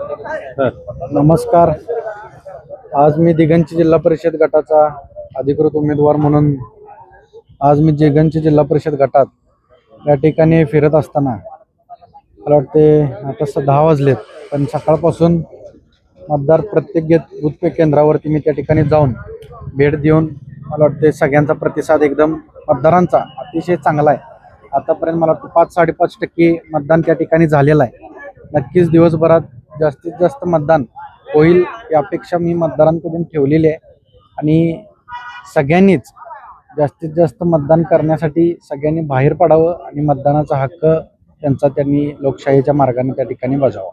नमस्कार. आज मी दिगंची जिल्हा परिषद गटाचा अधिकृत उमेदवार म्हणून आज मी दिगंची जिल्हा परिषद गटात या ठिकाणी फिरत असताना मला वाटते आता स दहा वाजलेत पण सकाळपासून मतदार प्रत्येक घेत बूथ केंद्रावरती मी त्या ठिकाणी जाऊन भेट देऊन मला वाटते सगळ्यांचा प्रतिसाद एकदम मतदारांचा अतिशय चांगला आहे. आतापर्यंत मला वाटतं पाच साडेपाच टक्के मतदान त्या ठिकाणी झालेलं आहे. नक्कीच दिवसभरात जास्तीत जास्त मतदान होईल ही अपेक्षा मी मतदारांकडून ठेवलेली आहे. आणि सगळ्यांनीच जास्तीत जास्त मतदान करण्यासाठी सगळ्यांनी बाहेर पडावं आणि मतदानाचा हक्क त्यांचा त्यांनी लोकशाहीच्या मार्गाने त्या ठिकाणी बजावा.